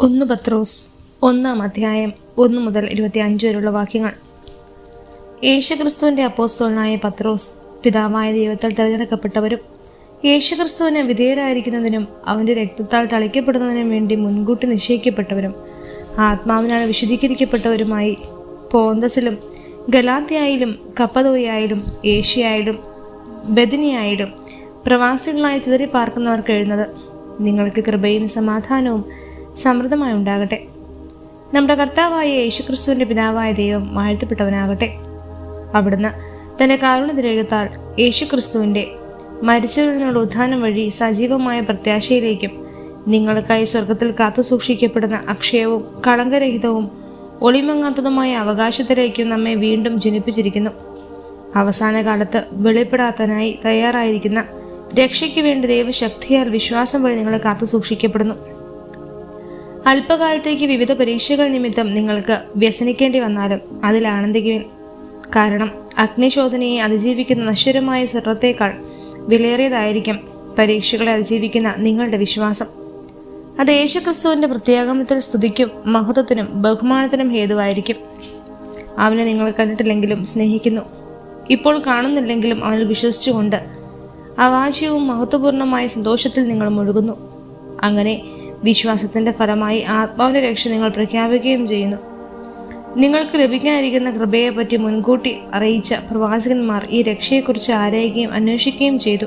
ഒന്ന് പത്രോസ് ഒന്നാം അധ്യായം ഒന്ന് മുതൽ ഇരുപത്തി അഞ്ച് വരെയുള്ള വാക്യങ്ങൾ. യേശുക്രിസ്തുവിന്റെ അപ്പോസ്തോളനായ പത്രോസ് പിതാവായ ദൈവത്താൽ തിരഞ്ഞെടുക്കപ്പെട്ടവരും യേശുക്രിസ്തുവിന് വിധേയരായിരിക്കുന്നതിനും അവന്റെ രക്തത്താൽ തളിക്കപ്പെടുന്നതിനും വേണ്ടി മുൻകൂട്ടി നിശ്ചയിക്കപ്പെട്ടവരും ആത്മാവിനാൽ വിശുദ്ധീകരിക്കപ്പെട്ടവരുമായി പോന്തസിലും ഗലാത്തിയായാലും കപ്പതോയായാലും ഏഷ്യയായാലും ബദിനിയായാലും പ്രവാസികളായി ചിതറി പാർക്കുന്നവർക്ക് എഴുന്നത് നിങ്ങൾക്ക് കൃപയും സമാധാനവും സമൃദ്ധമായി ഉണ്ടാകട്ടെ. നമ്മുടെ കർത്താവായ യേശുക്രിസ്തുവിന്റെ പിതാവായ ദൈവം വാഴ്ത്തപ്പെട്ടവനാകട്ടെ അവിടുന്ന് തന്റെ കാരുണ്യതിരകത്താൽ യേശുക്രിസ്തുവിന്റെ മരിച്ചവരിനുള്ള ഉദ്ധാനം വഴി സജീവമായ പ്രത്യാശയിലേക്കും നിങ്ങൾക്കായി സ്വർഗത്തിൽ കാത്തു സൂക്ഷിക്കപ്പെടുന്ന അക്ഷയവും കളങ്കരഹിതവും ഒളിമങ്ങാത്തതുമായ അവകാശത്തിലേക്കും നമ്മെ വീണ്ടും ജനിപ്പിച്ചിരിക്കുന്നു. അവസാന കാലത്ത് വെളിപ്പെടാത്തനായി തയ്യാറായിരിക്കുന്ന രക്ഷയ്ക്ക് വേണ്ടി ദൈവശക്തിയാൽ വിശ്വാസം വഴി നിങ്ങളെ കാത്തു സൂക്ഷിക്കപ്പെടുന്നു. അല്പകാലത്തേക്ക് വിവിധ പരീക്ഷകൾ നിമിത്തം നിങ്ങൾക്ക് വ്യസനിക്കേണ്ടി വന്നാലും അതിൽ ആനന്ദിക്കുവിൻ. കാരണം അഗ്നിശോധനയെ അതിജീവിക്കുന്ന നശ്വരമായ സ്വർണത്തേക്കാൾ വിലയേറിയതായിരിക്കും പരീക്ഷകളെ അതിജീവിക്കുന്ന നിങ്ങളുടെ വിശ്വാസം. അത് യേശുക്രിസ്തുവിന്റെ പ്രത്യാഗമത്തിൽ സ്തുതിക്കും മഹത്വത്തിനും ബഹുമാനത്തിനും ഹേതുവായിരിക്കും. അവനെ നിങ്ങൾ കണ്ടിട്ടില്ലെങ്കിലും സ്നേഹിക്കുന്നു. ഇപ്പോൾ കാണുന്നില്ലെങ്കിലും അവനിൽ വിശ്വസിച്ചുകൊണ്ട് അവാച്യവും മഹത്വപൂർണമായ സന്തോഷത്തിൽ നിങ്ങൾ മുഴുകുന്നു. അങ്ങനെ വിശ്വാസത്തിന്റെ ഫലമായി ആത്മാവിന്റെ രക്ഷ നിങ്ങൾ പ്രഖ്യാപിക്കുകയും ചെയ്യുന്നു. നിങ്ങൾക്ക് ലഭിക്കാനിരിക്കുന്ന കൃപയെപ്പറ്റി മുൻകൂട്ടി അറിയിച്ച പ്രവാചകന്മാർ ഈ രക്ഷയെക്കുറിച്ച് ആരായുകയും അന്വേഷിക്കുകയും ചെയ്തു.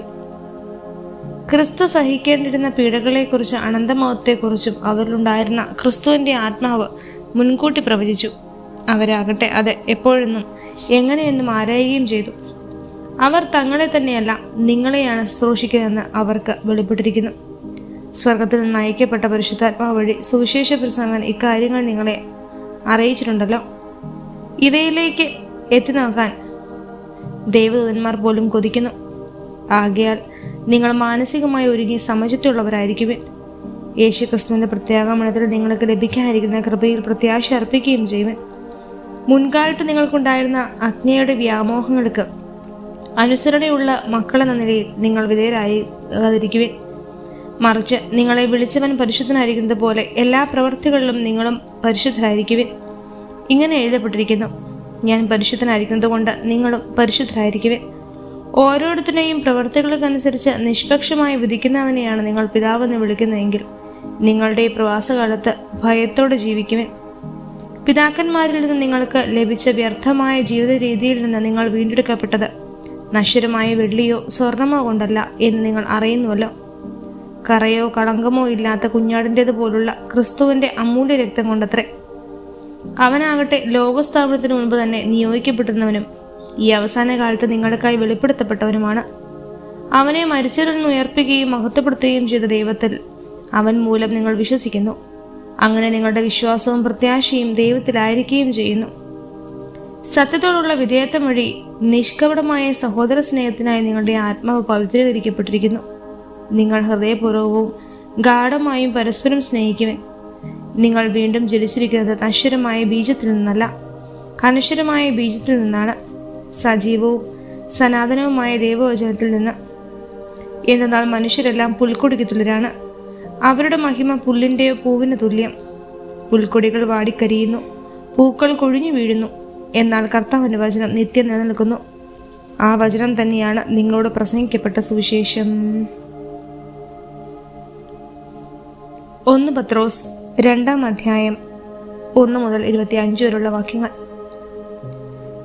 ക്രിസ്തു സഹിക്കേണ്ടിരുന്ന പീഡകളെക്കുറിച്ച് അനന്തമൗത്തെക്കുറിച്ചും അവരിലുണ്ടായിരുന്ന ക്രിസ്തുവിന്റെ ആത്മാവ് മുൻകൂട്ടി പ്രവചിച്ചു. അവരാകട്ടെ അത് എപ്പോഴെന്നും എങ്ങനെയെന്നും ആരായുകയും ചെയ്തു. അവർ തങ്ങളെ തന്നെയല്ല നിങ്ങളെയാണ് ശുശ്രൂഷിക്കുന്നതെന്ന് അവർക്ക് വെളിപ്പെട്ടിരിക്കുന്നു. സ്വർഗത്തിൽ നയിക്കപ്പെട്ട പരിശുദ്ധാത്മാവ് വഴി സുവിശേഷ പ്രസംഗൻ ഇക്കാര്യങ്ങൾ നിങ്ങളെ അറിയിച്ചിട്ടുണ്ടല്ലോ. ഇവയിലേക്ക് എത്തി നോക്കാൻ ദേവദൂതന്മാർ പോലും കൊതിക്കുന്നു. ആകയാൽ നിങ്ങൾ മാനസികമായി ഒരുങ്ങി സമചിത്തുള്ളവരായിരിക്കുവിൻ യേശു ക്രിസ്തുവിന്റെ പ്രത്യാഗമനത്തിൽ നിങ്ങൾക്ക് ലഭിക്കാനിരിക്കുന്ന കൃപയിൽ പ്രത്യാശ അർപ്പിക്കുകയും ചെയ്യുവൻ. മുൻകാലത്ത് നിങ്ങൾക്കുണ്ടായിരുന്ന അഗ്നിയുടെ വ്യാമോഹങ്ങൾക്ക് അനുസരണയുള്ള മക്കളെന്ന നിലയിൽ നിങ്ങൾ വിധേയരായിരിക്കുവിൻ മറിച്ച് നിങ്ങളെ വിളിച്ചവൻ പരിശുദ്ധനായിരിക്കുന്നത് പോലെ എല്ലാ പ്രവൃത്തികളിലും നിങ്ങളും പരിശുദ്ധരായിരിക്കുവിൻ. ഇങ്ങനെ എഴുതപ്പെട്ടിരിക്കുന്നു ഞാൻ പരിശുദ്ധനായിരിക്കുന്നത് കൊണ്ട് നിങ്ങളും പരിശുദ്ധരായിരിക്കുവിൻ. ഓരോരുത്തരുടെയും പ്രവർത്തികൾക്കനുസരിച്ച് നിഷ്പക്ഷമായി വിധിക്കുന്നവനെയാണ് നിങ്ങൾ പിതാവെന്ന് വിളിക്കുന്നതെങ്കിൽ നിങ്ങളുടെ ഈ പ്രവാസകാലത്ത് ഭയത്തോടെ ജീവിക്കുവിൻ. പിതാക്കന്മാരിൽ നിന്ന് നിങ്ങൾക്ക് ലഭിച്ച വ്യർത്ഥമായ ജീവിത രീതിയിൽ നിന്ന് നിങ്ങൾ വീണ്ടെടുക്കപ്പെട്ടത് നശ്വരമായ വെള്ളിയോ സ്വർണമോ കൊണ്ടല്ല എന്ന് നിങ്ങൾ അറിയുന്നുവല്ലോ. കറയോ കളങ്കമോ ഇല്ലാത്ത കുഞ്ഞാടിന്റെത് പോലുള്ള ക്രിസ്തുവിന്റെ അമൂല്യ രക്തം കൊണ്ടത്രേ. അവനാകട്ടെ ലോകസ്ഥാപനത്തിന് മുൻപ് തന്നെ നിയോഗിക്കപ്പെട്ടിരുന്നവനും ഈ അവസാന കാലത്ത് നിങ്ങൾക്കായി വെളിപ്പെടുത്തപ്പെട്ടവനുമാണ്. അവനെ മരിച്ചവരിൽ നിന്ന് ഉയർപ്പിക്കുകയും മഹത്വപ്പെടുത്തുകയും ചെയ്ത ദൈവത്തിൽ അവൻ മൂലം നിങ്ങൾ വിശ്വസിക്കുന്നു. അങ്ങനെ നിങ്ങളുടെ വിശ്വാസവും പ്രത്യാശയും ദൈവത്തിലായിരിക്കുകയും ചെയ്യുന്നു. സത്യത്തോടുള്ള വിധേയത്വം വഴി നിഷ്കപടമായ സഹോദര സ്നേഹത്തിനായി നിങ്ങളുടെ ആത്മാവ് പവിത്രീകരിക്കപ്പെട്ടിരിക്കുന്നു. നിങ്ങൾ ഹൃദയപൂർവവും ഗാഠമായും പരസ്പരം സ്നേഹിക്കുവൻ. നിങ്ങൾ വീണ്ടും ജലിച്ചിരിക്കുന്നത് നശ്വരമായ ബീജത്തിൽ നിന്നല്ല. അനശ്വരമായ ബീജത്തിൽ നിന്നാണ്. സജീവവും സനാതനവുമായ ദൈവവചനത്തിൽ നിന്ന്. എന്നാൽ മനുഷ്യരെല്ലാം പുൽക്കൊടിക്ക് തുല്യരാണ്. അവരുടെ മഹിമ പുല്ലിന്റെയോ പൂവിന് തുല്യം. പുൽക്കൊടികൾ വാടിക്കരിയുന്നു. പൂക്കൾ കൊഴിഞ്ഞു വീഴുന്നു. എന്നാൽ കർത്താവിന്റെ വചനം നിത്യം നിലനിൽക്കുന്നു. ആ വചനം തന്നെയാണ് നിങ്ങളോട് പ്രസംഗിക്കപ്പെട്ട സുവിശേഷം. ഒന്ന് പത്രോസ് രണ്ടാം അധ്യായം ഒന്ന് മുതൽ ഇരുപത്തി അഞ്ച് വരെയുള്ള വാക്യങ്ങൾ.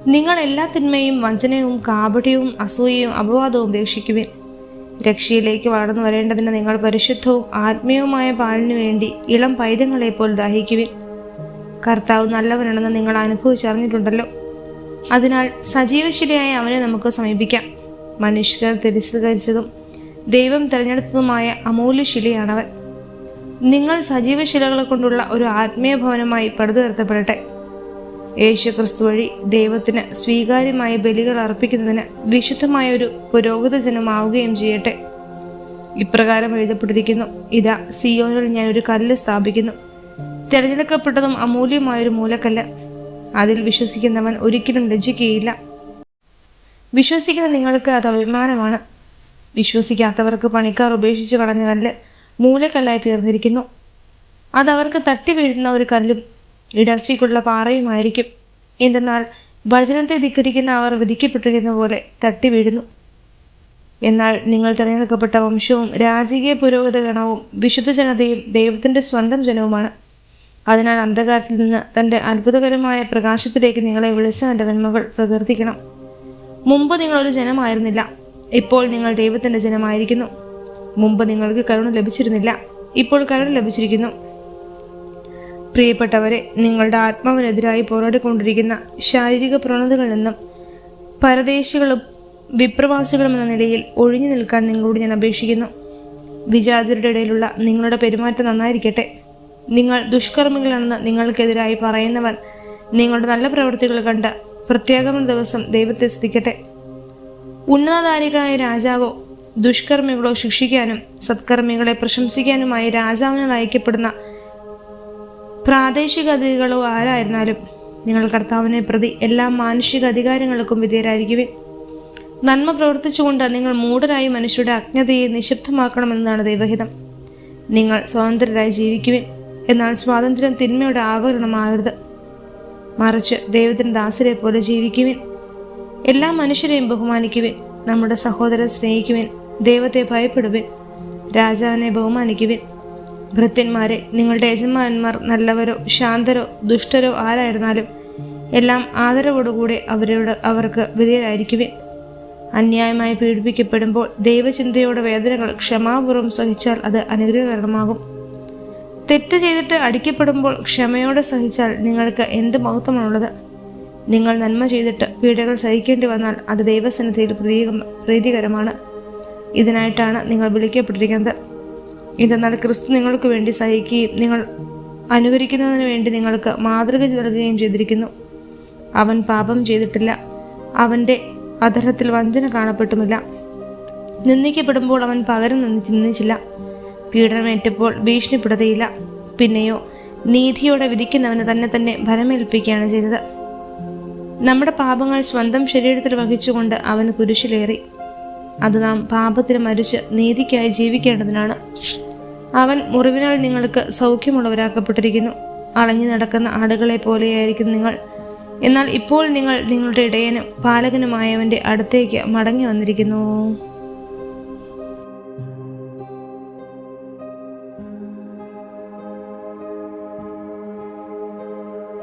നിങ്ങൾ എല്ലാ തിന്മയും വഞ്ചനയും കാപട്യവും അസൂയയും അപവാദവും ഉപേക്ഷിക്കുവിൻ. രക്ഷയിലേക്ക് വളർന്നു വരേണ്ടതിന് നിങ്ങൾ പരിശുദ്ധവും ആത്മീയവുമായ പാലിനു വേണ്ടി ഇളം പൈതങ്ങളെ പോൽ ദാഹിക്കുവിൻ. കർത്താവ് നല്ലവനാണെന്ന് നിങ്ങൾ അനുഭവിച്ചറിഞ്ഞിട്ടുണ്ടല്ലോ. അതിനാൽ സജീവശിലയായ അവനെ നമുക്ക് സമീപിക്കാം. മനുഷ്യർ തിരസ്കരിച്ചതും ദൈവം തിരഞ്ഞെടുത്തതുമായ അമൂല്യ ശിലയാണവൻ. നിങ്ങൾ സജീവ ശിലകളെ കൊണ്ടുള്ള ഒരു ആത്മീയ ഭവനമായി പടുതുയർത്തപ്പെടട്ടെ. യേശു ക്രിസ്തു വഴി ദൈവത്തിന് സ്വീകാര്യമായ ബലികൾ അർപ്പിക്കുന്നതിന് വിശുദ്ധമായ ഒരു പുരോഗത ജനമാവുകയും ചെയ്യട്ടെ. ഇപ്രകാരം എഴുതപ്പെട്ടിരിക്കുന്നു ഇതാ സിയോനിൽ ഞാൻ ഒരു കല്ല് സ്ഥാപിക്കുന്നു. തിരഞ്ഞെടുക്കപ്പെട്ടതും അമൂല്യമായൊരു മൂലക്കല്ല്. അതിൽ വിശ്വസിക്കുന്നവൻ ഒരിക്കലും ലജ്ജിക്കുകയില്ല. വിശ്വസിക്കുന്ന നിങ്ങൾക്ക് അത് അഭിമാനമാണ്. വിശ്വസിക്കാത്തവർക്ക് പണിക്കാർ ഉപേക്ഷിച്ച് കളഞ്ഞ കല്ല്. മൂലക്കല്ലായി തീർന്നിരിക്കുന്നു. അതവർക്ക് തട്ടി വീഴുന്ന ഒരു കല്ലും ഇടർച്ചയ്ക്കുള്ള പാറയുമായിരിക്കും. എന്തെന്നാൽ ഭജനത്തെ ധിക്കരിക്കുന്ന അവർ വിധിക്കപ്പെട്ടിരിക്കുന്ന പോലെ തട്ടി വീഴുന്നു. എന്നാൽ നിങ്ങൾ തിരഞ്ഞെടുക്കപ്പെട്ട വംശവും രാജകീയ പുരോഗതി ഗണവും വിശുദ്ധ ജനതയും ദൈവത്തിന്റെ സ്വന്തം ജനവുമാണ്. അതിനാൽ അന്ധകാരത്തിൽ നിന്ന് തന്റെ അത്ഭുതകരമായ പ്രകാശത്തിലേക്ക് നിങ്ങളെ വിളിച്ച വിളിച്ചവന്റെ നന്മകൾ പ്രകീർത്തിക്കണം. മുമ്പ് നിങ്ങളൊരു ജനമായിരുന്നില്ല. ഇപ്പോൾ നിങ്ങൾ ദൈവത്തിന്റെ ജനമായിരിക്കുന്നു. മുമ്പ് നിങ്ങൾക്ക് കരുണ ലഭിച്ചിരുന്നില്ല. ഇപ്പോൾ കരുണ ലഭിച്ചിരിക്കുന്നു. പ്രിയപ്പെട്ടവരെ നിങ്ങളുടെ ആത്മാവിനെതിരായി പോരാടിക്കൊണ്ടിരിക്കുന്ന ശാരീരിക പ്രവണതകളിൽ നിന്നും പരദേശികളും വിപ്രവാസികളും എന്ന നിലയിൽ ഒഴിഞ്ഞു നിൽക്കാൻ നിങ്ങളോട് ഞാൻ അപേക്ഷിക്കുന്നു. വിജാതിരുടെ ഇടയിലുള്ള നിങ്ങളുടെ പെരുമാറ്റം നന്നായിരിക്കട്ടെ. നിങ്ങൾ ദുഷ്കർമ്മികളാണെന്ന് നിങ്ങൾക്കെതിരായി പറയുന്നവൻ നിങ്ങളുടെ നല്ല പ്രവൃത്തികൾ കണ്ട് പ്രത്യാഗമന ദിവസം ദൈവത്തെ സ്തുതിക്കട്ടെ. ഉന്നതധാരികനായ രാജാവോ ദുഷ്കർമ്മികളോ ശിക്ഷിക്കാനും സത്കർമ്മികളെ പ്രശംസിക്കാനുമായി രാജാവിനാൽ അയക്കപ്പെടുന്ന പ്രാദേശിക അതിഥികളോ ആരായിരുന്നാലും നിങ്ങൾ കർത്താവിനെ പ്രതി എല്ലാ മാനുഷിക അധികാരങ്ങൾക്കും വിധേയരായിരിക്കുവേ നന്മ പ്രവർത്തിച്ചുകൊണ്ട് നിങ്ങൾ മൂഢരായി മനുഷ്യരുടെ അജ്ഞതയെ നിശബ്ദമാക്കണമെന്നാണ് ദൈവഹിതം. നിങ്ങൾ സ്വതന്ത്രരായി ജീവിക്കുവിൻ എന്നാൽ സ്വാതന്ത്ര്യം തിന്മയുടെ ആവരണമാകരുത്. മറിച്ച് ദൈവത്തിന് ദാസരെ പോലെ ജീവിക്കുവിൻ. എല്ലാ മനുഷ്യരെയും ബഹുമാനിക്കുവിൻ നമ്മുടെ സഹോദരൻ സ്നേഹിക്കുവിൻ. ദൈവത്തെ ഭയപ്പെടുവിൻ. രാജാവിനെ ബഹുമാനിക്കുവിൻ. ഭൃത്യന്മാരെ നിങ്ങളുടെ യജമാനന്മാർ നല്ലവരോ ശാന്തരോ ദുഷ്ടരോ ആരായിരുന്നാലും എല്ലാം ആദരവോടുകൂടെ അവരോട് അവർക്ക് വിധേയരായിരിക്കുവിൻ. അന്യായമായി പീഡിപ്പിക്കപ്പെടുമ്പോൾ ദൈവചിന്തയോടെ വേദനകൾ ക്ഷമാപൂർവം സഹിച്ചാൽ അത് അനുഗ്രഹകരണമാകും തെറ്റ് ചെയ്തിട്ട് അടിക്കപ്പെടുമ്പോൾ ക്ഷമയോടെ സഹിച്ചാൽ നിങ്ങൾക്ക് എന്ത് മഹത്വമാണുള്ളത്? നിങ്ങൾ നന്മ ചെയ്തിട്ട് പീഡകൾ സഹിക്കേണ്ടി വന്നാൽ അത് ദൈവസന്നിധിയിൽ പ്രീതി പ്രീതികരമാണ്. ഇതിനായിട്ടാണ് നിങ്ങൾ വിളിക്കപ്പെട്ടിരിക്കുന്നത്. ഇതെന്നാൽ ക്രിസ്തു നിങ്ങൾക്ക് വേണ്ടി സഹിക്കുകയും നിങ്ങൾ അനുകരിക്കുന്നതിന് വേണ്ടി നിങ്ങൾക്ക് മാതൃക നൽകുകയും ചെയ്തിരിക്കുന്നു. അവൻ പാപം ചെയ്തിട്ടില്ല. അവന്റെ അധരത്തിൽ വഞ്ചന കാണപ്പെട്ടുമില്ല. നിന്ദിക്കപ്പെടുമ്പോൾ അവൻ പകരം നിന്ന് ചിന്തിച്ചില്ല പീഡനമേറ്റപ്പോൾ ഭീഷണിപ്പെടുകയില്ല. പിന്നെയോ നീതിയോടെ വിധിക്കുന്നവന് തന്നെ തന്നെ ഭരമേൽപ്പിക്കുകയാണ് ചെയ്തത്. നമ്മുടെ പാപങ്ങൾ സ്വന്തം ശരീരത്തിൽ വഹിച്ചുകൊണ്ട് അവന് കുരിശിലേറി. അത് നാം പാപത്തിന് മരിച്ച് നീതിക്കായി ജീവിക്കേണ്ടതിനാണ്. അവൻ മുറിവിനാൽ നിങ്ങൾക്ക് സൗഖ്യമുള്ളവരാക്കപ്പെട്ടിരിക്കുന്നു. അളഞ്ഞു നടക്കുന്ന ആടുകളെ പോലെയായിരിക്കും നിങ്ങൾ. എന്നാൽ ഇപ്പോൾ നിങ്ങൾ നിങ്ങളുടെ ഇടയനും പാലകനുമായവന്റെ അടുത്തേക്ക് മടങ്ങി വന്നിരിക്കുന്നു.